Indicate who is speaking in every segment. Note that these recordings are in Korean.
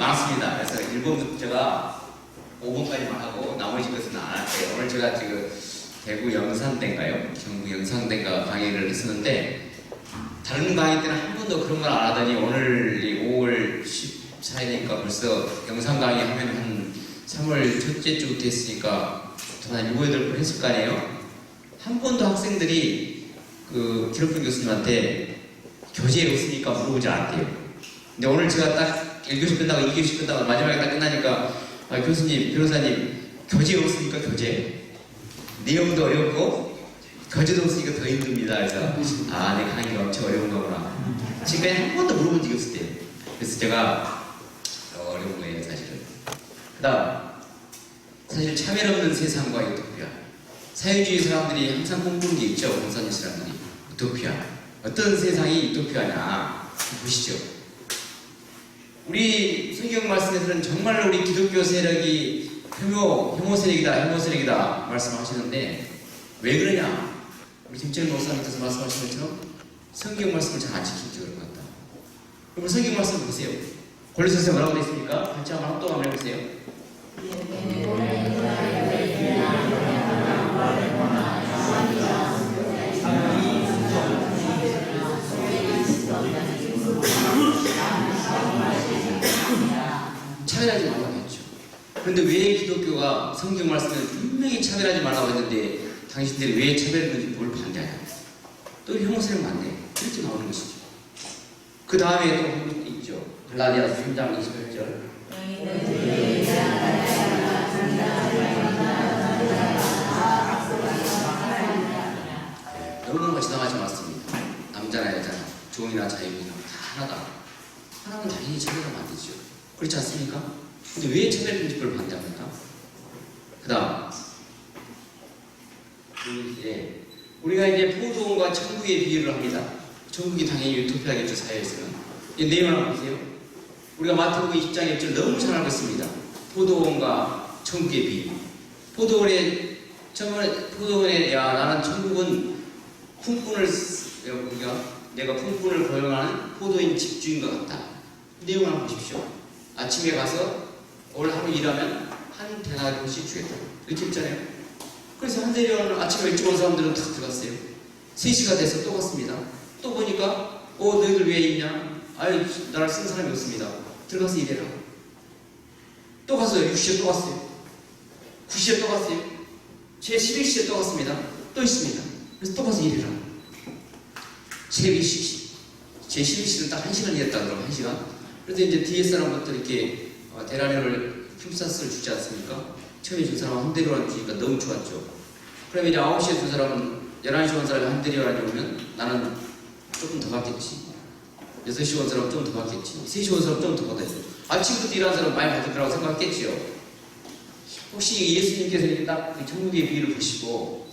Speaker 1: 많습니다. 그래서 1번부터 제가 5번까지만 하고 나머지 것은 안 할게요. 오늘 제가 지금 대구 영산대인가요? 경북 영산대인가 강의를 했었는데 다른 강의 때는 한 번도 그런 걸 안 하더니 오늘 이 5월 14일이니까 벌써 영상 강의 하면 한 3월 첫째 주부터 했으니까 한 7, 8번 했을 거 아니에요? 한 번도 학생들이 그 기록부 교수님한테 교재에 없으니까 물어보지 않았대요. 근데 오늘 제가 딱 1교시 끝나고 2교시 끝나고 마지막에 딱 끝나니까 아, 교수님, 변호사님 교재 없으니까 교재 내용도 어렵고 교재도 없으니까 더 힘듭니다. 그래서 아, 내 강의가 엄청 어려운 거구나. 지금까지 한 번도 물어본 적이 없을 때요. 그래서 제가 어, 어려운 거예요, 사실은. 그 다음 사실 차별 없는 세상과 유토피아 사회주의 사람들이 항상 꿈꾸는 게 있죠, 공산주의 사람들이 유토피아 어떤 세상이 유토피아냐 보시죠. 우리 성경 말씀에서는 정말로 우리 기독교 세력이 혐오, 혐오 세력이다, 혐오 세력이다 말씀하시는데 왜 그러냐? 우리 김철 목사님께서 말씀하신 것처럼 성경 말씀을 잘 안 지키기 그런 것 같다. 그럼 성경 말씀 보세요. 골로새서 뭐라고 되어 있습니까? 같이 한번 합동 한번 해보세요. 차별하지 말라고 했죠. 그런데 왜 기독교가 성경 말씀에 분명히 차별하지 말라고 했는데 당신들이 왜 차별했는지 뭘 반대하냐? 또 혐오세력 맞네. 이렇게 나오는 것이죠. 그 다음에 또 있죠. 갈라디아서 3장 28절. 너무 지나가지 말습니다. 남자나 여자나 종이나 자유이나 다 하나다. 하나는 당연히 차별하면 안 되죠. 그렇지 않습니까? 근데 왜 차별 금지법을 반대합니까? 그 다음 이제 우리가 이제 포도원과 천국의 비유를 합니다. 천국이 당연히 유토피아겠죠 사회에서는. 이 내용을 한번 보세요. 우리가 마태복음 20장 1절 너무 잘 알고 있습니다. 포도원과 천국의 비유. 포도원에 처음에 포도원에 야 나는 천국은 품꾼을 쓰- 우리가 내가 품꾼을 고용하는 포도인 집주인 것 같다. 내용을 한번 보십시오. 아침에 가서 오늘 하루 일하면 한 대나리씩 주겠다. 이렇게 했잖아요. 그래서 한대리원 아침에 일찍 온 사람들은 다 들어갔어요. 3시가 돼서 또 갔습니다. 또 보니까 어 너희들 왜 있냐? 아유 나를 쓴 사람이 없습니다. 들어가서 일해라. 또 갔어요. 6시에 또 갔어요. 9시에 또 갔어요. 제 11시에 또 갔습니다. 또 있습니다. 그래서 또 가서 일해라. 제 11시. 제 11시는 딱 1시간 일했다 그러면 1시간. 그래서 이제 뒤에 사람부터 이렇게 어, 대라리를 킴사스를 주지 않습니까? 처음에 준 사람은 한 대리만 주니까 너무 좋았죠. 그러면 이제 9시에 준 사람은 11시 온 사람이 한 대리만 오면 나는 조금 더 받겠지. 6시 온 사람 좀더 받겠지. 3시 온 사람 좀더 받아야지. 아침부터 일하는 사람 많이 받을 거라고 생각했겠지요. 혹시 예수님께서 이렇게 딱그 천국의 비유를 보시고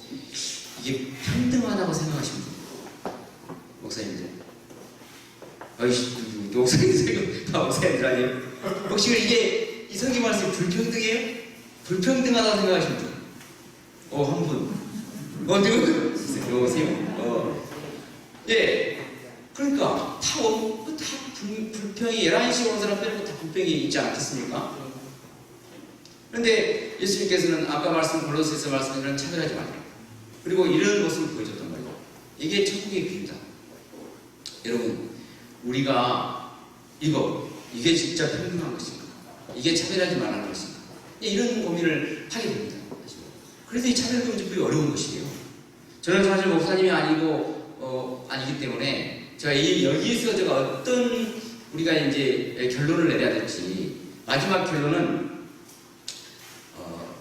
Speaker 1: 이게 평등하다고 돼요. 목사님들. 아이씨, 그 목사님들, 다 목사님들 아니에요? 혹시 이게 이 성경 말씀이 불평등해요? 불평등하다고 돼요. 어, 한 분. 어, 누구? 여보세요? 어. 예. 그러니까, 다, 어, 다 불, 불평이, 11시 온 사람 빼고 다 불평이 있지 않겠습니까? 그런데 예수님께서는 아까 말씀, 골로새서 말씀처럼 차별하지 말라. 그리고 이런 모습을 보여줬단 말이에요. 이게 천국의 비유다. 여러분, 우리가 이거, 이게 진짜 평등한 것인가? 이게 차별하지 말라는 것인가? 이런 고민을 하게 됩니다. 그래서 이 차별 금지법이 어려운 것이에요. 저는 사실 목사님이 아니고, 어, 아니기 때문에 제가 이, 여기에서 제가 어떤 우리가 이제 결론을 내려야 될지 마지막 결론은 어,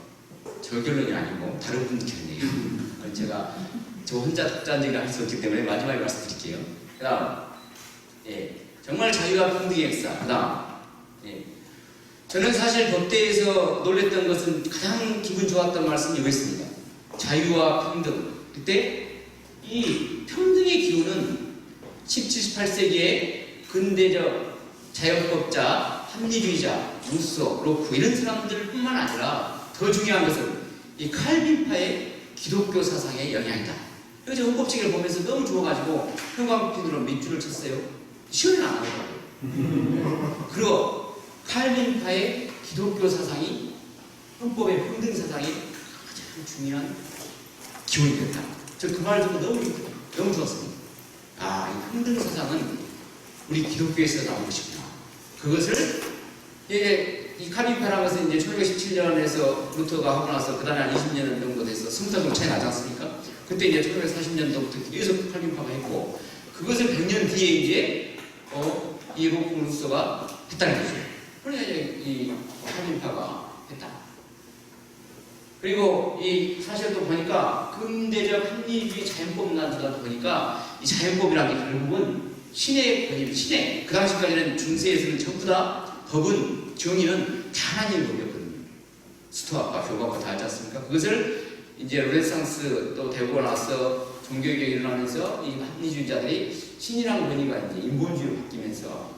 Speaker 1: 저 결론이 아니고 다른 분 결론이에요. 제가 저 혼자 독단적인 할수 없기 때문에 마지막에 말씀드릴게요. 그 다음, 예, 정말 자유와 평등의 역사. 그 다음, 예, 저는 사실 법대에서 놀랬던 것은 가장 기분 좋았던 말씀이 이거였습니다. 자유와 평등. 그때 이 평등의 기호는 17, 18세기에 근대적 자연법자, 합리주의자, 루소, 로크 이런 사람들뿐만 아니라 더 중요한 것은 이 칼빈파의 기독교 사상의 영향이다. 그래서 헌법책을 보면서 너무 좋아가지고 형광펜으로 밑줄을 쳤어요. 시험을 안 하더라고요. 그리고 칼빈파의 기독교 사상이 헌법의 평등 사상이 가장 중요한 기원이 됐다. 저 그 말 듣고 너무 너무 좋았습니다. 아, 이 평등 사상은 우리 기독교에서 나온 것이구나. 그것을 이게 이 칼빈파라는 것은 이제 1917년에서 루터가 하고 나서 그 다음에 한 20년 정도 돼서 20살 정도 차이 나지 않습니까? 그때 이제 1940년도부터 계속 칼빈파가 했고 그것을 100년 뒤에 이제 어, 이 로프 루소가 했다는 거죠. 이제 이 칼빈파가 했다. 그리고 이 사실 또 보니까 근대적 합리주의 자연법 난주다 보니까 이 자연법이라는 게 결국은 신의 권위, 신의 그 당시까지는 중세에서는 전부 다 법은 정의는 다 하나님의 법이었거든요. 스토아과 교과가 다 하지 않습니까? 그것을 이제 르네상스 또 되고 나서 종교개혁이 일어나면서 이 합리주의자들이 신이라는 권위가 이제 인본주의로 바뀌면서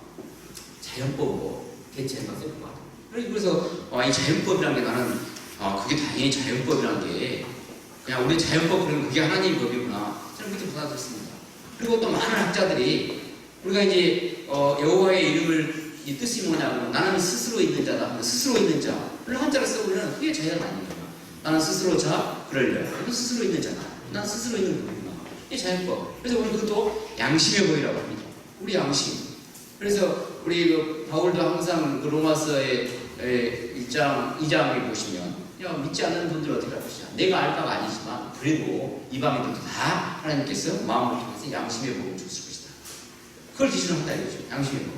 Speaker 1: 자연법으로 대체한 것을 보았다. 그래서 어, 이 자연법이라는 게 나는 아, 그게 당연히 자연법이라는 게 그냥 우리 자연법 그러면 그게 하나님 법이구나. 저는 그렇게 받아들였습니다. 그리고 또 많은 학자들이 우리가 이제 어, 여호와의 이름을 이 뜻이 뭐냐고 나는 스스로 있는 자다. 스스로 있는 자. 를 한자로 써보면 그게 자연 아니에요. 나는 스스로 자, 그럴려. 이건 스스로 있는 자다. 난 스스로 있는 법이구나. 이게 자연법. 그래서 우리 그것도 양심의 법이라고 합니다. 우리 양심. 그래서 우리 그 바울도 항상 그 로마서의 1장, 2장에 보시면 야, 믿지 않는 분들 어떻게 할 것이냐. 내가 알 바가 아니지만 그래도 이방인들도 다 하나님께서 마음을 통해서 양심의 법을 줬을 것이다. 그걸 기준으로 한다 이거죠. 양심의 법.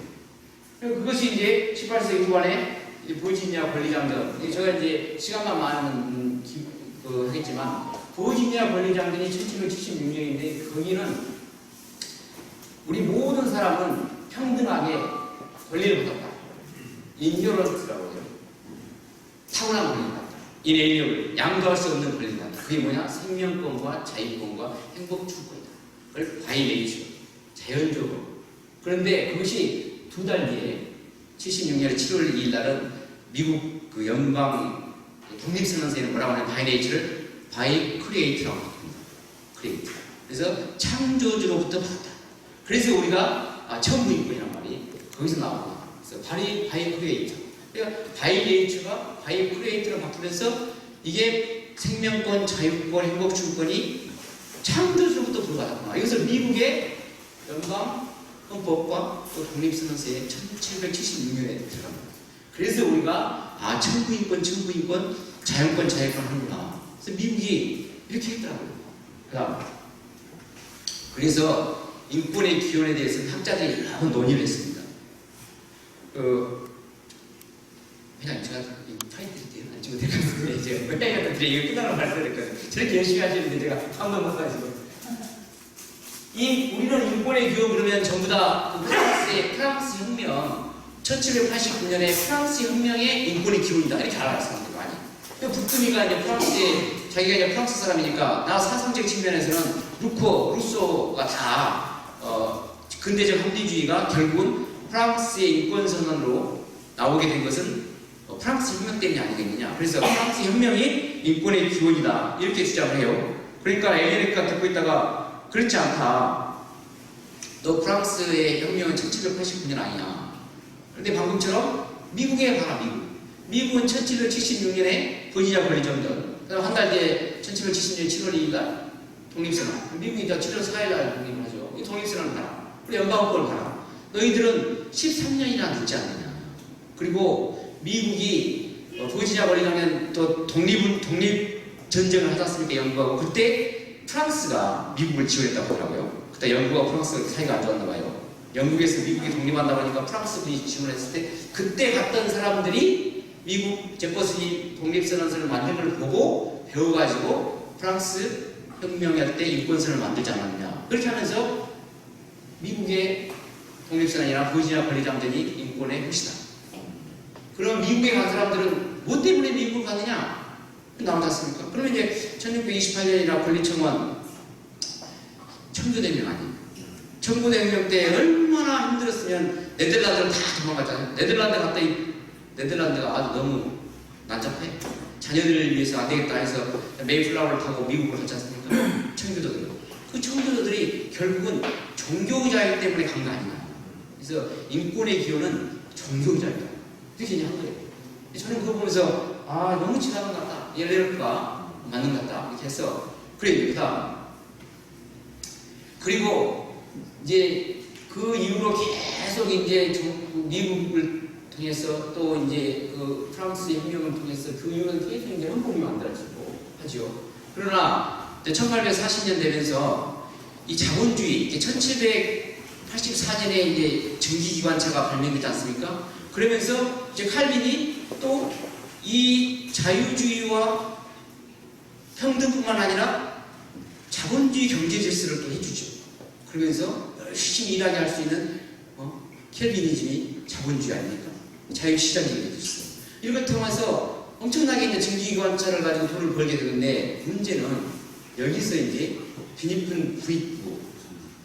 Speaker 1: 그리고 그것이 이제 18세기 후반에 보지니아 권리장전. 제가 이제 시간만 많으면 음, 기- 그 하겠지만 보지니아 권리장전이 1776년인데 거기는 우리 모든 사람은 평등하게 권리를 받았다. 인효런스라고 해요. 타고난 권리를 받았다. 인애리얼 양도할 수 없는 권리를 받았다. 그게 뭐냐? 생명권과 자유권과 행복 추구이다. 그걸 바이네이처 자연적으로. 그런데 그것이 두 달 뒤에 76년 7월 2일 날은 미국 그 연방 독립선언서에는 뭐라고 하냐면 바이네이처를 바이 크리에이트라고 합니다. 크리에이트. 그래서 창조주로부터 받았다. 그래서 우리가 아, 천부인권이란 말이 거기서 나오구나. 그래서 바이 바이 크리에이터. 그러니까 바이네이처가 바이 크리에이터로 바뀌면서 이게 생명권, 자유권, 행복 추구권이 창조주로부터 부여받았구나. 이것을 미국의 연방 헌법과 또 독립선언서에 1776년에 들어갑니다. 그래서 우리가 아 천부인권, 천부인권, 자연권, 자유권 하는구나. 그래서 미국이 이렇게 했더라고요. 그다음 그래서 인권의 기원에 대해서는 학자들이 여러 번 논의를 했습니다. 그 그냥 제가 이 파이트 때안 찍어 드렸는데 이제 왜냐면 드려 이거 끝나고 말씀드렸거든요. 저렇게 열심히 하시는데 제가 한번 못 가지고 이 우리는 인권의 기원 그러면 전부 다그 프랑스의 프랑스 혁명 1789년에 프랑스 혁명의 인권의 기원이다 이렇게 많이. 근데 북두미가 이제 프랑스에 자기가 이제 프랑스 사람이니까 나 사상적 측면에서는 루코, 루소가 다 어, 근대적 합리주의가 결국은 프랑스의 인권 선언으로 나오게 된 것은 어, 프랑스 혁명 때문이 아니겠느냐. 그래서 프랑스 혁명이 인권의 기원이다 이렇게 주장을 해요. 그러니까 에메리카 듣고 있다가 그렇지 않다. 너 프랑스의 혁명은 1789년 아니야. 그런데 방금처럼 미국에 가라 미국. 미국은 1776년에 버지니아 권리정전. 그다음 한 달 뒤에 1770년 7월 2일 날 독립선언. 미국이 이제 7월 4일 날 독립을 하죠. 이 독립선언을 가라. 우리 연방헌법을 가라. 너희들은 13년이나 늦지 않느냐. 그리고 미국이 어, 버지니아 권리정전 또 독립 독립 전쟁을 하지 않습니까? 영국하고 그때 프랑스가 미국을 지원했다고 하더라고요. 그때 영국과 프랑스가 사이가 안 좋았나 봐요. 영국에서 미국이 독립한다 보니까 프랑스 군이 지원했을 때 그때 갔던 사람들이 미국 제퍼슨이 독립선언서를 만든 걸 보고 배워가지고 프랑스 혁명할 때 인권선을 만들지 않았냐. 그렇게 하면서 미국의 독립선언이나 보이지나 권리장전이 인권의 것이다. 그럼 미국에 간 사람들은 뭐 때문에 미국을 가느냐? 나오지 않습니까? 그러면 이제 1628년이나 권리청원 청주대명 아니에요. 청구대명 때 얼마나 힘들었으면 네덜란드를 다 도망갔잖아요. 네덜란드 갔다 이 네덜란드가 아주 너무 난잡해. 자녀들을 위해서 안 되겠다 해서 메이플라워를 타고 미국으로 갔지 않습니까? 청교도들. 그 청교도들이 결국은 종교자이기 때문에 간 거 아니냐. 그래서 인권의 기원은 종교자이다. 느끼냐 한 거예요. 저는 그거 보면서 아 너무 지나간 것 같다. 예레르가 맞는 것 같다. 이렇게 해서 그래 그다음 그리고 이제 그 이후로 계속 이제 중- 미국을 통해서 또 이제 그 프랑스 혁명을 통해서 그 이후로는 계속 이제 헌법이 만들어지고 하죠. 그러나 1840년 되면서 이 자본주의, 1784년에 이제 전기기관차가 발명되지 않습니까? 그러면서 이제 칼빈이 또 이 자유주의와 평등뿐만 아니라 자본주의 경제 질서를 또 해주죠. 그러면서 열심히 일하게 할 수 있는 어? 켈비니즘이 자본주의 아닙니까? 자유시장이 되었어요. 이런 걸 통해서 엄청나게 이제 전기기관차를 가지고 돈을 벌게 되는데 문제는 여기서 이제 빈입은 부익부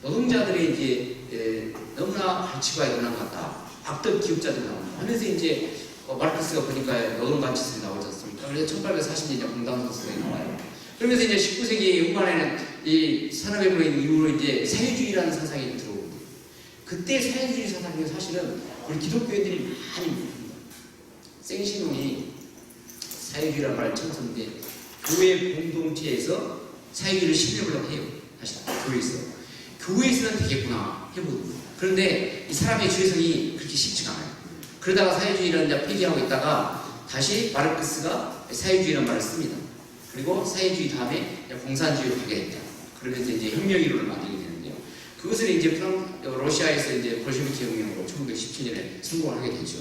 Speaker 1: 노동자들의 이제 에, 너무나 가치가 일어난 것 같다. 악덕 기업자들이 나온다. 하면서 이제 어, 마르크스가 보니까 노동 가치설이 나오지 않습니까? 그래서 1840년에 공당선수가 나와요. 그러면서 이제 19세기 후반에는 이 산업혁명 이후로 이제 사회주의라는 사상이 들어오고 그때 사회주의 사상이 사실은 우리 기독교인들이 많이 묻습니다. 생신홍이 사회주의라는 말을 처음 썼는데 교회 공동체에서 사회주의를 실험을 해요. 다시 교회에서. 교회에서는 되겠구나 해보거든요. 그런데 이 사람의 죄성이 그렇게 쉽지가 않아요. 그러다가 사회주의를 이제 폐기하고 있다가 다시 마르크스가 사회주의라는 말을 씁니다. 그리고 사회주의 다음에 공산주의로 가게 됐다. 그러면서 이제 혁명이론을 만들게 되는데요. 그것을 이제 프랑, 러시아에서 이제 볼셰비키 혁명으로 1917년에 성공을 하게 되죠.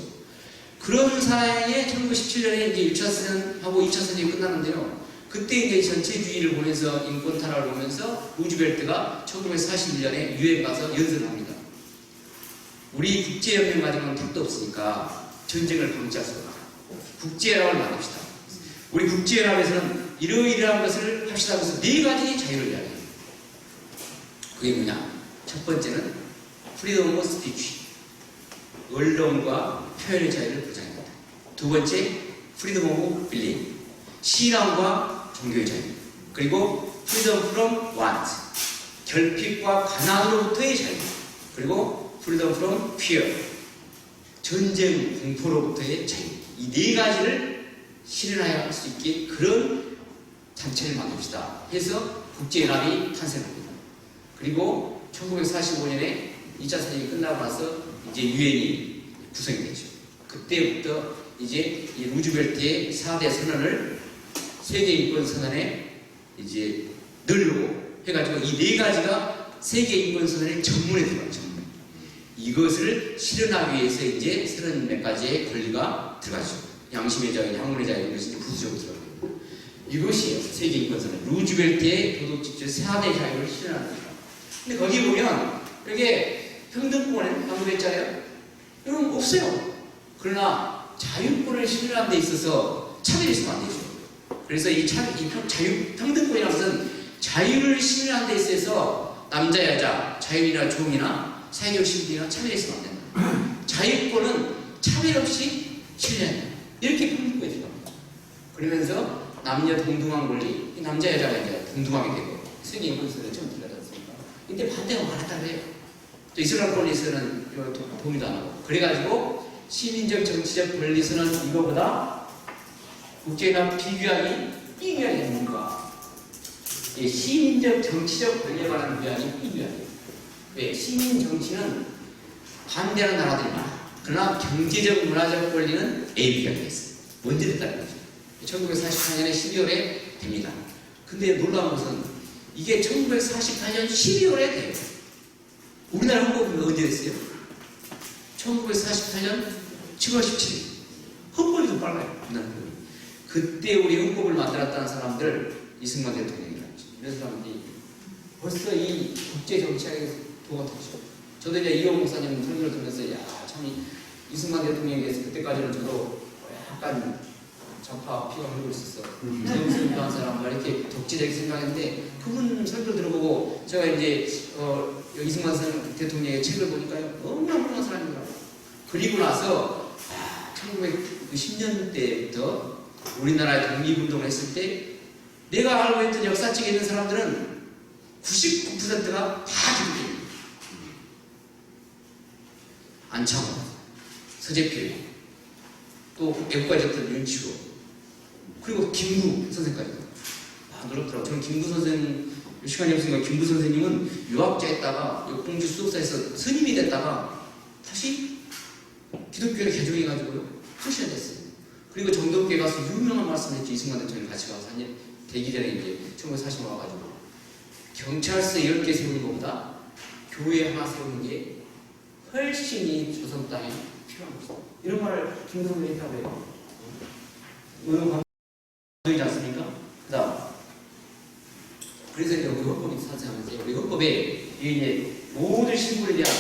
Speaker 1: 그런 사이에 1917년에 이제 1차 선하고 2차 선이 끝났는데요. 그때 이제 전체주의를 보면서 인권 탄압을 보면서 루즈벨트가 1941년에 유엔 가서 연설을 합니다. 우리 국제연맹 가지고는 택도 없으니까 전쟁을 방지할 수가 없다. 국제연합을 만듭시다. 우리 국제연합에서는 이러이러한 것을 합시다 하면서 네 가지 자유를 이야기해요. 그게 뭐냐? 첫 번째는 프리덤 오브 스피치. 언론과 표현의 자유를 보장합니다. 두 번째, 프리덤 오브 빌링. 신앙과 종교의 자유. 그리고 프리덤 프롬 want. 결핍과 가난으로부터의 자유. 그리고 프리덤 프롬 fear. 전쟁 공포로부터의 자유. 이 네 가지를 실현하여 할 수 있게 그런 단체를 만듭시다. 해서 국제연합이 탄생합니다. 그리고 1945년에 2차 세계가 끝나고 나서 이제 유엔이 구성이 되죠. 그때부터 이제 이 루즈벨트의 4대 선언을 세계 인권 선언에 이제 넣으려고 해가지고 이 네 가지가 세계 인권 선언의 전문에 들어가요. 전문. 이것을 실현하기 위해서 이제 서른 몇 가지의 권리가 들어가죠. 양심의 자유, 향론의 자유 이런 것이 이제 부수적으로 들어가고 이것이에요. 세계 인권 선언. 루즈벨트의 도덕질주 4대 자유를 실현하는. 근데 거기 보면 이게 평등권에 방금 했잖아요. 이런 거 없어요. 그러나 자유권을 실현하는 데 있어서 차별이 있으면 안 되죠. 그래서 이, 차, 이 평- 자유, 평등권이라는 것은 자유를 실현하는 데 있어서 남자, 여자, 자유이나 종이나 사회적 신분이나 차별이 있으면 안 된다. 자유권은 차별 없이 실현한다. 이렇게 평등권이 들어갑니다. 그러면서 남녀 동등한 권리, 이 남자, 여자가 이제 동등하게 되고 세계 인권선을 처 근데 반대가 많았다 그래요. 또 이스라엘 권리서는 이거 하고 그래가지고 시민적 정치적 권리서는 이거보다 비규약이 이 규약이 뭡니까? 이 시민적 정치적 권리에 관한 이 규약이에요. 왜? 시민 정치는 반대하는 나라들이 많아. 그러나 경제적 문화적 권리는 A 규약이 있어요. 언제 됐다는 거죠. 1944년에 12월에 됩니다. 근데 놀라운 것은 이게 1948년 12월에 돼요. 우리나라 헌법은 언제 됐어요? 1948년 7월 17일. 헌법이 더 빨라요. 우리나라 헌법이. 그때 우리 헌법을 만들었다는 사람들 이승만 대통령이라죠. 이런 사람들이 벌써 이 국제 정치학에 도가 되죠. 저도 이제 이호 목사님 설교를 들으면서 야참 이승만 대통령에 대해서 그때까지는 저도 약간 좌파 피가 흐르고 있었어. 이승만 한 사람 막 이렇게 독재적인 생각했는데 그분 설교 들어보고 제가 이제 어, 이승만 선- 대통령의 책을 보니까요 너무나 훌륭한 사람이더라고요. 그리고 나서 아, 1910년대부터 우리나라의 독립운동을 했을 때 내가 알고 있던 역사책에 있는 사람들은 99%가 다 기독교입니다. 안창호, 서재필, 또 애국가졌던 윤치호 그리고 김구 선생까지 아 놀랍더라고. 저는 김구 선생 시간이 없으니까 김구 선생님은 유학자였다가 이 공주 수석사에서 스님이 됐다가 다시 기독교를 개종해가지고요 크리스천 됐어요. 그리고 정덕교에 가서 유명한 말씀을 했죠. 이승만 대통령 같이 가서 한일 되기 전에 이제 1940년 와가지고. 경찰서 10개 세우는 것보다 교회 하나 세우는 게 훨씬 이 조선 땅에 필요합니다. 이런 말을 김동훈이 했다고 해요. 오늘 감동이지 않습니까? 그 다음. 그래서 이제 우리 헌법이 사장하는데 우리 헌법에 이 이제 모든 신분에 대한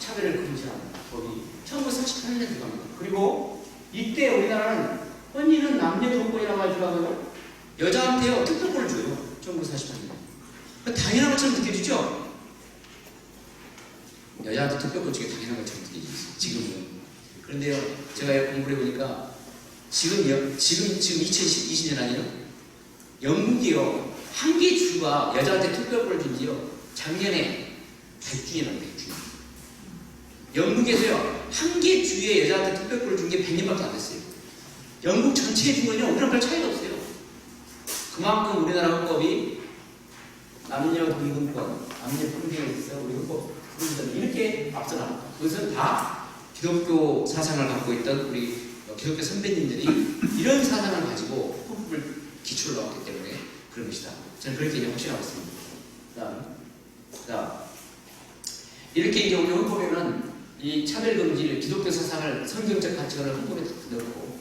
Speaker 1: 차별을 금지하는 법이 1948년에 들어갑니다. 그리고 이때 우리나라는 헌의는 남녀 동권이라고 하지 않고요. 여자한테요 특별권을 줘요. 1948년. 당연한 것처럼 느껴지죠? 여자한테 특별권 주기 당연한 것처럼 느껴지죠. 지금은. 그런데요, 제가 공부를 해보니까 지금, 여, 지금, 지금 2020년 아니에요? 영국이요, 한개 주가 여자한테 특별권을 준지요, 작년에 100주년이라고 100주년. 영국에서요, 한개 주에 여자한테 특별권을 준 게 100년밖에 안 됐어요. 영국 전체에 준 건요, 우리랑 별 차이가 없어요. 그만큼 우리나라 헌법이 남녀 동등권, 남녀 평등에 있어 우리 헌법 이렇게 앞서 나갑니다. 그것은 다 기독교 사상을 갖고 있던 우리 기독교 선배님들이 이런 사상을 가지고 헌법을 기초로 나왔기 때문에 그런 것이다. 저는 그렇게 이제 확신하고 있습니다. 그다음, 그다음 이렇게 이제 우리 헌법에는 이 차별금지를 기독교 사상을 성경적 가치관을 헌법에 다 넣고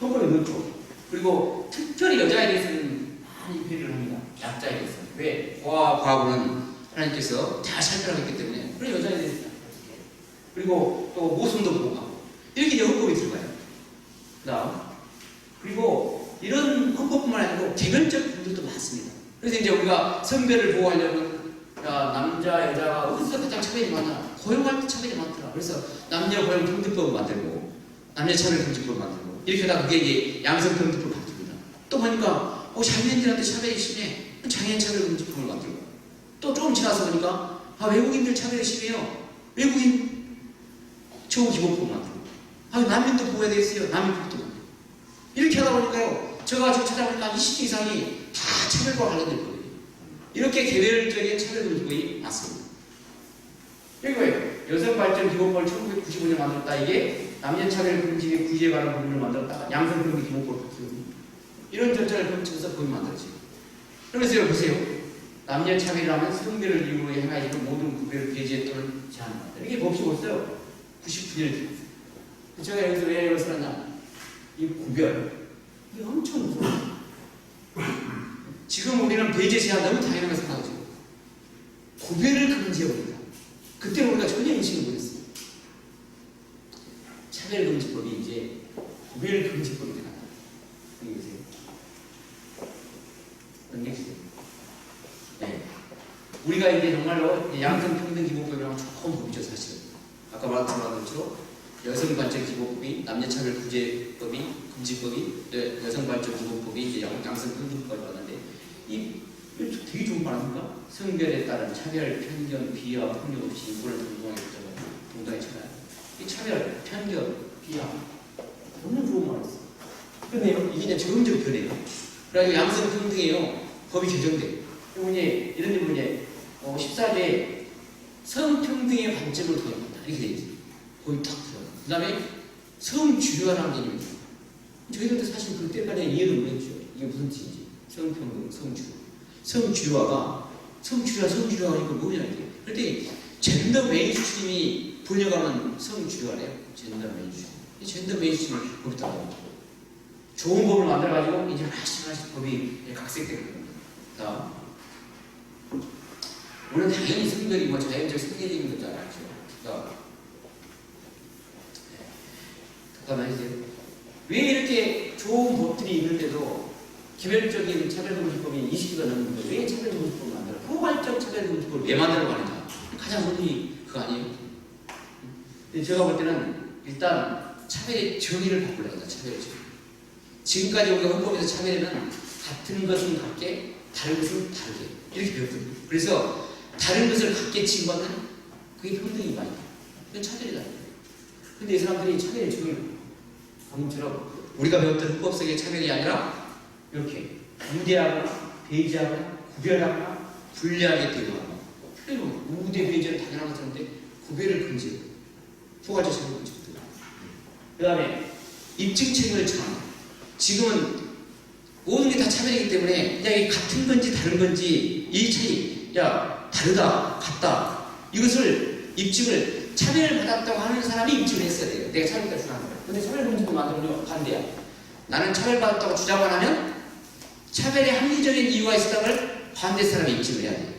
Speaker 1: 헌법에 넣고 그리고 특별히 여자에 대해서는 많이 배려를 합니다. 약자에 대해서 왜 고아 과부는 하나님께서 다 살펴라고 했기 때문에 그런 여자에 대해서 다 그렇게. 그리고 또 모순도 보호하고 이렇게 헌법이 들어가요. 그다음 그리고 이런 헌법뿐만 아니고 개별적 부분들도 많습니다. 그래서 이제 우리가 성별을 보호하려면 야, 남자 여자가 어디서 가장 차별이 많아? 고용할 때 차별이 많더라. 그래서 남녀 고용 평등법을 만들고 남녀 차별 금지법을 만들고 이렇게 하다 그게 이제 양성 평등법 바뀝니다. 또 보니까 어, 장애인들한테 차별이 심해. 장애인 차별 금지법을 만들고 또 조금 지나서 보니까 아 외국인들 차별이 심해요. 외국인 처우 기본법 만들고 아 난민도 보호해야 되겠어요. 난민법도 만들고 이렇게 하다 보니까요. 제가 지금 찾아보니까 20개 이상이 다 관련된 거예요. 이렇게 개별적인 차별금지법이 많습니다. 여기 뭐예요? 여성발전기본법을 1995년 만들었다. 이게 남녀차별금지 구제에 관한 법률을 만들었다가 양성평등 기본법을 바뀌거든요. 이런 절차를 거쳐서 법이 만들어지고 그래서 여기 보세요. 남녀차별이라면 성별을 이유로 행하지 모든 구별을 배제 또는 제한한다. 이게 법이 벌써요. 99년에 제가 여기서 왜 이걸 써놨냐? 이 구별. 이게 엄청 무서워요. 지금 우리는 배제 제한 너무 당연한 걸 생각하죠. 구별을 금지해버린다. 그때는 우리가 전혀 인식을 못했어요. 차별금지법이 이제 구별금지법이 되나. 여기 계세요. 넘겨주세요. 네. 우리가 이제 정말로 양성평등기본법이랑 처음 보죠, 사실은. 아까 말씀한 것처럼 여성발전 기본법이 남녀차별 구제법이 금지법이 네, 여성발전 기본법이 이제 양- 양성평등법이 이거 되게 좋은 말 아닙니까? 성별에 따른 차별, 편견, 비하, 폭력 없이 인권을 동등하게 동등하게 처단. 이 차별, 편견, 비하 너무 좋은 말이었어. 근데 이게 이제 점점 변해요. 그래가지고 양성 평등이에요. 법이 개정돼. 그리고 이제 이런 데 보면 어, 14대 성평등의 관점을 도입한다. 이렇게 돼 있어요. 법이 딱 들어가. 그 다음에 성주류화라는 있어요. 저희들도 사실 그때까지 이해를 못했죠. 이게 무슨 뜻인지. 성평등, 성주류. 성주류화가 성주류화, 성주류화 이거 뭐냐 이게. 그런데 젠더 메인스트림이 번역하면 성주류화래요. 젠더 메인스트림. 이 젠더 메인스트림을 넣어. 좋은 법을 만들어가지고 이제 하나씩 하나씩 법이 각색되는 겁니다. 다음. 우리는 당연히 성별이 뭐 자연적 생리적인 거지 않았죠. 다음. 네. 잠깐만 해주세요. 왜 이렇게 좋은 법들이 있는데도 개별적인 차별금지법이 20기가 넘는데 왜 차별금지법을 만들어? 포괄적 차별금지법을 왜 만들어 가는가? 가장 원리 그거 아니에요? 근데 제가 볼 때는 일단 차별의 정의를 바꾸려고 한다. 차별의 정의. 지금까지 우리가 헌법에서 차별에는 같은 것은 같게 다른 것은 다르게 이렇게 배웠거든요. 그래서 다른 것을 같게 취급하면 그게 평등이 많이 그건 차별이다. 근데 이 사람들이 차별의 정의를 방금처럼 우리가 배웠던 흑법석의 차별이 아니라 이렇게 우대하거나 배제하거나 구별하거나 분리하게 되거나 그리고 우대 배제는 당연한 것인데 구별을 금지해요. 포괄적 차별 금지거든요. 그 다음에 입증 책임을 정 지금은 모든 게 다 차별이기 때문에 그냥 이 같은 건지 다른 건지 이 차이 야 다르다 같다. 이것을 입증을 차별받았다고 하는 사람이 입증을 했어야 돼요. 내가 차별받다 주장하는 거야 근데 차별 금지법 만들면 반대야. 나는 차별받았다고 주장을 하면 차별의 합리적인 이유가 있었다를 반대 사람이 입증을 해야 돼요.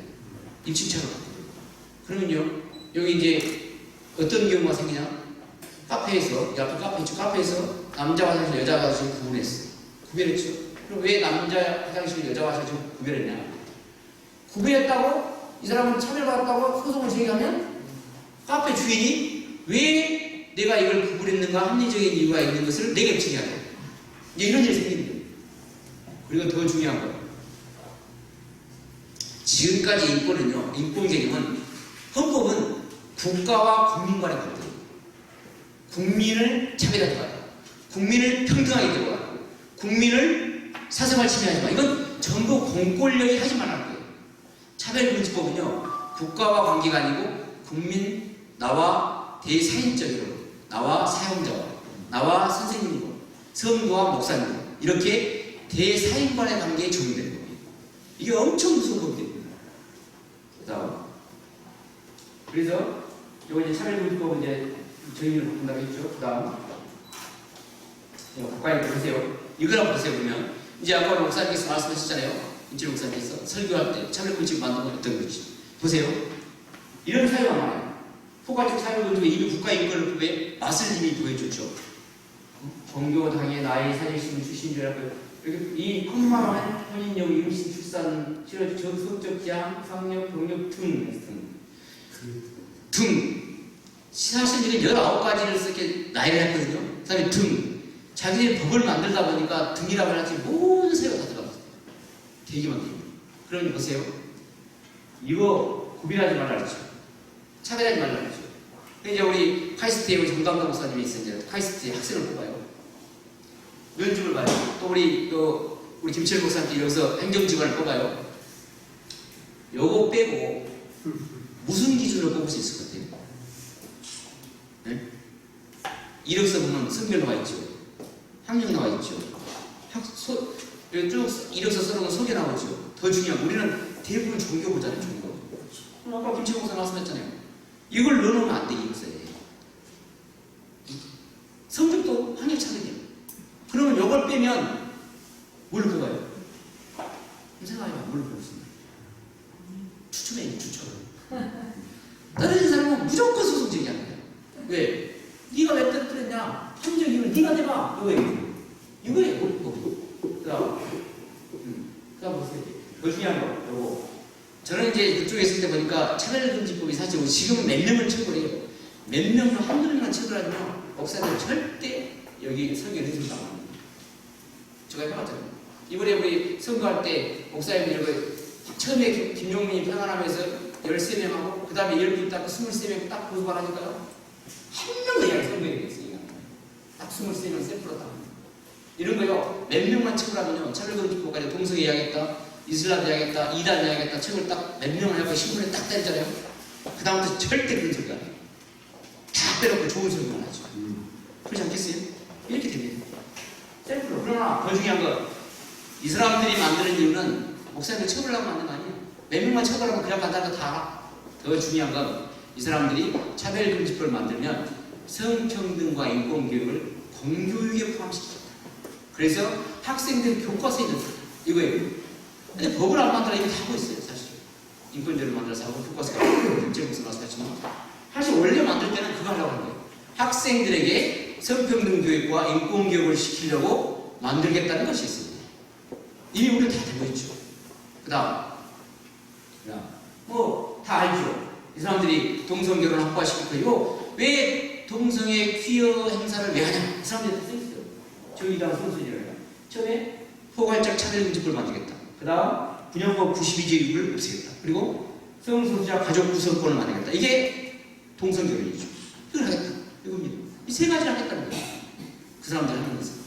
Speaker 1: 입증차가 그러면요 여기 이제 어떤 경우가 생기냐? 카페에서 옆에 카페 있죠. 카페에서 남자 화장실 여자 화장실 구분했어 구별했죠. 그럼 왜 남자 화장실 여자 화장실 구별했냐? 구별했다고 이 사람은 차별받았다고 소송을 제기하면 카페 주인이 왜 내가 이걸 구분했는가 합리적인 이유가 있는 것을 돼 이제 이런 일이 거예요 그리고 더 중요한 거 지금까지 인권은요 인권 개념은 헌법은 국가와 국민 간의 관계 국민을 차별하지 마라. 국민을 평등하게 대우하라. 국민을 사생활 침해하지 마. 이건 전부 공권력이 하지 말라는 거예요. 차별금지법은요, 국가와 관계가 아니고 국민, 나와 대사인적으로, 나와 사용자와, 나와 선생님과, 성도와 목사님, 이렇게 대사인 간의 관계에 적용되는 겁니다. 이게 엄청 무서운. 그 다음. 그래서, 요거 이제 차별금지법은 이제 저희를 본다고 했죠. 그 다음. 가까이 보세요. 이거랑 보세요, 그러면. 이제 아까 목사님께서 말씀하셨잖아요. 인질 목사님께서 설교할 때 차별금지 만든 건 어떤 거지? 보세요. 이런 사유가 많아요. 포괄적 차별금지가 이미 국가 인권법에 맛을 이미 보여줬죠. 종교당의 나의 사실심을 주신 줄 알고 이 컴마한 혼인용 임신 출산 치료 저성적 지향 상력 병력 등 등. 사실들이 19가지를 이렇게 나열을 했거든요. 그 다음에 등. 자기들이 법을 만들다 보니까 등이라고 하지 모든 세가 다 들어갔어요. 되게 많습니다. 그러니 보세요. 이거 구별하지 말라 그랬죠. 차별하지 말라 그랬죠. 이제 우리 카이스트에 우리 정강도 목사님이 있었는데 카이스트에 학생을 뽑아요. 면접을 봐요. 또 우리 또 우리 김철 목사님께 여기서 행정직원을 뽑아요. 요거 빼고 무슨 기준으로 뽑을 수 있을 것 같아요? 네? 이력서 보면 성별 나와 있죠. 학력 나와 있죠. 학, 소, 쭉 이력서 써놓으면 소개 나오죠. 더 중요한 건 우리는 대부분 종교 보잖아요, 종교. 아까 김치봉 목사 말씀했잖아요. 이걸 넣어놓으면 안 돼, 이력서에. 성적도 학력 차등이에요. 그러면 이걸 빼면 뭘 뽑아요? 생각해봐, 뭘 뽑습니다. 추천해, 추천. 떨어진 사람은 무조건 소송 제기하는 거야. 왜? 네가 왜 떨어뜨렸냐? 함정 이유는 네가 대봐. 이거예요. 이거예요. 뭐, 그 다음. 음, 그 다음 보세요. 더 중요한 거, 요거. 저는 이제 그쪽에 있을 때 보니까 차별 금지법이 사실 지금 몇 명을 처벌해요. 몇 명을 한두 명만 처벌하면 목사들 절대 여기 설교를 해준다. 제가 해봤잖아요. 이번에 우리 선거할 때 목사님들 이거 처음에 김- 김용민이 평안하면서 13명하고 그 다음에 10분 딱 23명 딱 고소하니까요. 한 명도 이야기 선거에 됐으니까. 딱 23명 셀프로 딱. 이런 거요. 몇 명만 처벌하면요. 차별금지법까지 동성애 해야겠다. 이슬람 해야겠다. 이단 해야겠다. 책을 딱 몇 명을 하고 신문에 딱 떼잖아요. 그 다음부터 절대 그런 소리가 안 해요. 다 빼놓고 좋은 소리만 하죠. 그렇지 않겠어요? 이렇게 됩니다. 셀프로. 그러나 더 중요한 건 이 사람들이 만드는 이유는 목사님을 처벌하고 만든 거 아니에요. 몇 명만 처벌하면 그냥 간다는 거 다 알아. 더 중요한 건 이 사람들이 차별금지법을 만들면 성평등과 인권교육을 공교육에 포함시켰다. 그래서 학생들 교과서에 넣었다. 이거예요. 근데 법을 안 만들어 다 하고 있어요, 사실. 인권제를 만들어서 하고 교과서가 국제국서 말씀하지만 사실 원래 만들 때는 그거 하려고 한 거예요. 학생들에게 성평등 교육과 인권 교육을 시키려고 만들겠다는 것이 있습니다. 이미 우리 다 되고 있죠. 그 다음, 뭐, 다 알죠. 이 사람들이 동성 결혼 확보하시고, 왜 동성애 퀴어 행사를 왜 하냐? 이 사람들이 다 써있어요. 저희당 선수들이에요. 처음에 포괄적 차별 금지법을 만들겠다. 그 다음, 분양법 92조 6을 없애겠다. 그리고 성소수자 가족 구성권을 만들겠다. 이게 동성결혼이죠. 이걸 하겠다. 이겁니다. 이 세 가지를 하겠다는 거예요. 그 사람들이 하는 것은.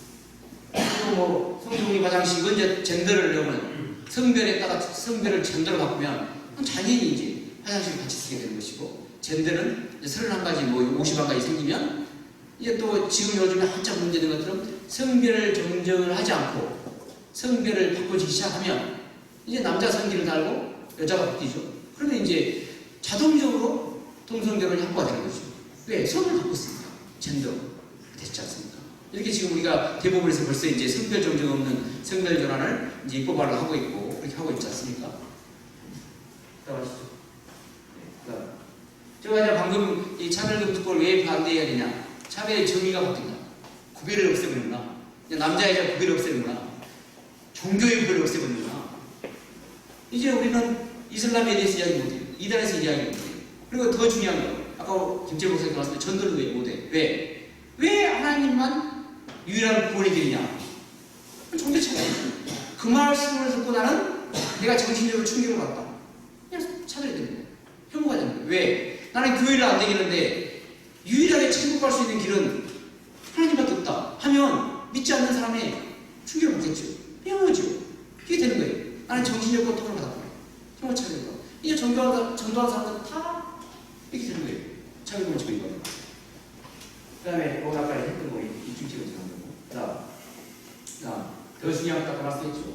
Speaker 1: 뭐 성동이 화장실 이건 이제 젠더를 넣으면 성별에 따라 성별을 젠더로 바꾸면 당연히 이제 화장실 같이 쓰게 되는 것이고 젠더는 이제 31가지 뭐 50가지 생기면 이제 또 지금 요즘에 한참 문제된 것처럼 성별을 정정을 하지 않고 성별을 바꾸기 시작하면 이제 남자 성기를 달고 여자가 바뀌죠. 그러면 이제 자동적으로 동성결혼이 확보가 되는 거죠. 왜? 성을 바꿨으니까. 젠더. 됐지 않습니까? 이렇게 지금 우리가 대법원에서 벌써 이제 성별 정정 없는 성별 결혼을 이제 입법화를 하고 있고 그렇게 하고 있지 않습니까? 따라하시죠. 네. 제가 이제 방금 이 차별금지법을 왜 반대해야 되냐? 차별의 정의가 바뀐다. 구별을 없애버리구나. 이제 남자 여자 구별을 없애는구나. 종교의 구별을 없애버리구나. 이제 우리는 이슬람에 대해서 이야기 못해요. 이단에서 이야기 못해요. 그리고 더 중요한 거, 아까 김재 목사님 나왔을 때 전도를 왜 못해? 왜? 왜 하나님만 유일한 길이냐? 종교 차별이죠. 그 말씀을 듣고 나는 내가 정신적으로 충격을 받다. 그냥 차별이 되는 거예요. 혐오가 되는 거예요. 왜? 나는 교회를 안 다니는데 유일하게 천국 갈 수 있는 길은 하나님밖에 없다 하면 믿지 않는 사람의 충격을 받겠죠. 혐오죠. 그게 되는 거예요. 나는 정신적 고통을 받았다. 혐오 차별과. 이게 전도하는, 전도하는 사람들은 다 이렇게 되는 거예요. 차별을 지고 이거. 그 다음에 오늘 아까 했던 거 이중 찍어서 한 거고. 그 다음. 그 다음. 더 중요한 거 아까 말씀했죠.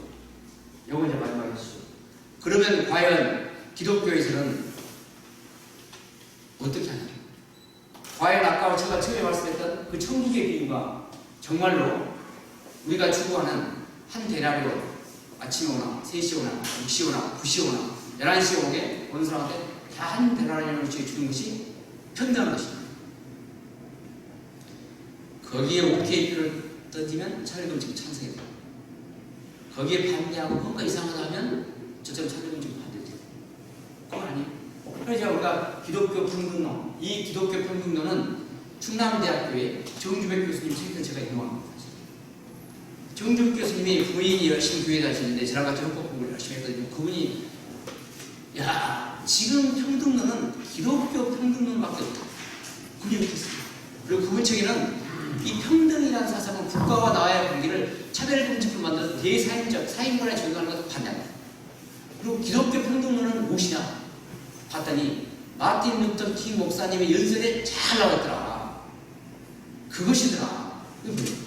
Speaker 1: 요거 이제 마지막에 하시죠. 그러면 과연 기독교에서는 어떻게 하냐? 과연 아까 제가 처음에 말씀했던 그 천국의 비유가 정말로 우리가 추구하는 한 대라리로 아침에 오나 3시 오나 6시 오나 9시 오나 11시에 오게 어느 사람한테 다 한 대라리를 주는 것이 것입니다. 거기에 오케이표를 던지면 차례금 지금 찬성이 돼요. 거기에 반대하고 뭔가 이상하다 하면 저처럼 차례금 지금 반대돼요. 그건 아니에요. 그래서 우리가 기독교 평등론, 이 기독교 평등론은 충남대학교의 정주백 교수님 책을 제가 인용합니다. 정주백 교수님이 부인이 열심히 교회 다니시는데 저랑 같이 헌법 공부를 열심히 했거든요. 그분이 야 지금 평등론은 기독교 평등론밖에 없다. 했어요. 그리고 그분 책에는 이 평등이라는 사상은 국가와 나와의 관계를 차별 금지로 만들어서 대사인적 사인권에 적용하는 것을 반대한다. 그리고 기독교 평등론은 무엇이냐? 봤더니 마틴 루터 킹 목사님의 연설에 잘 나왔더라. 그것이더라.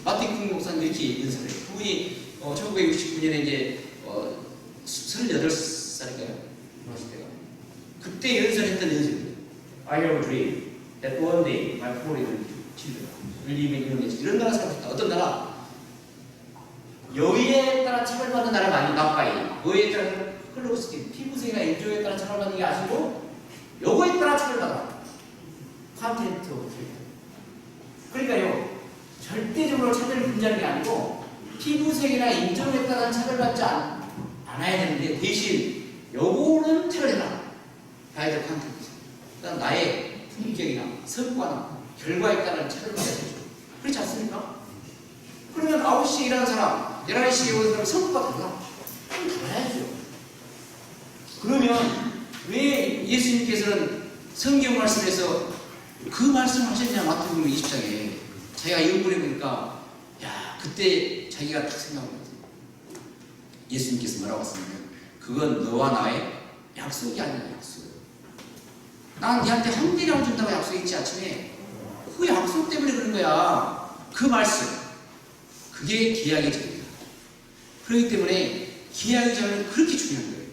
Speaker 1: 마틴 킹 목사님 이렇게 연설을 해요. 그분이 어, 1969년에 이제 어, 38살인가요? 그랬을 때가. 그때 연설했던 연설이에요. I have a dream that one day my four children will live in your nation. 이런 나라 살았다. 어떤 나라? 여의에 따라 차별받는 나라가 아닌 나빠이. 여의에 따라 클로스킨, 피부색이나 인종에 따라 차별받는 게 아니고 요거에 따라 차별받아. 컨텐트 그러니까요. 절대적으로 차별을 금지하는 게 아니고 피부색이나 인종에 따라 차별받지 않, 않아야 되는데 대신 요거는 차별해라. 가야 될 컨텐트. 그다음 나의 품격이나 성과나 결과에 따른 차별받아야 되죠. 그렇지 않습니까? 그러면 9시에 일하는 사람, 11시에 오는 사람 성과가 달라. 달라야죠. 그러면 왜 예수님께서는 성경 말씀에서 그 말씀을 하셨냐 마태복음 20장에 자기가 연구해 보니까 야 그때 자기가 딱 생각한 거지 예수님께서 뭐라고 했냐면 그건 너와 나의 약속이 아니라 약속 난 네한테 한 대량 준다고 약속했지 아침에 그 약속 때문에 그런 거야 그 말씀 그게 계약의 자입니다 그렇기 때문에 계약의 자는 그렇게 중요한 거예요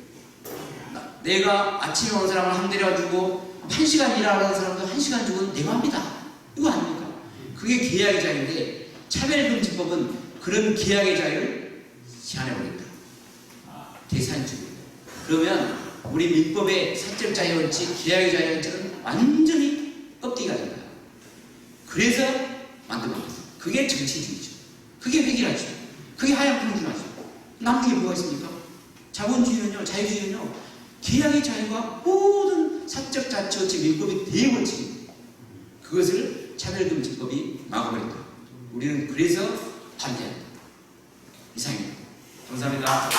Speaker 1: 내가 아침에 온 사람을 한 대려 주고 한 시간 일하는 사람도 한 시간 주고 내 맘이다. 이거 아닙니까? 그게 계약의 자유인데 차별금지법은 그런 계약의 자유를 제한해버린다. 대산주의. 그러면 우리 민법의 사적 자유 원칙, 계약의 자유 원칙은 완전히 껍데기가 된다. 그래서 겁니다. 그게 정치주의죠. 그게 획일하죠. 그게 하얀 평등하죠. 남는 게 뭐가 있습니까? 자본주의는요, 자유주의는요, 계약의 자유가 모든 사적 자치 원칙 민법의 대원칙입니다. 그것을 차별금지법이 막아버린다. 우리는 그래서 반대한다. 이상입니다. 감사합니다.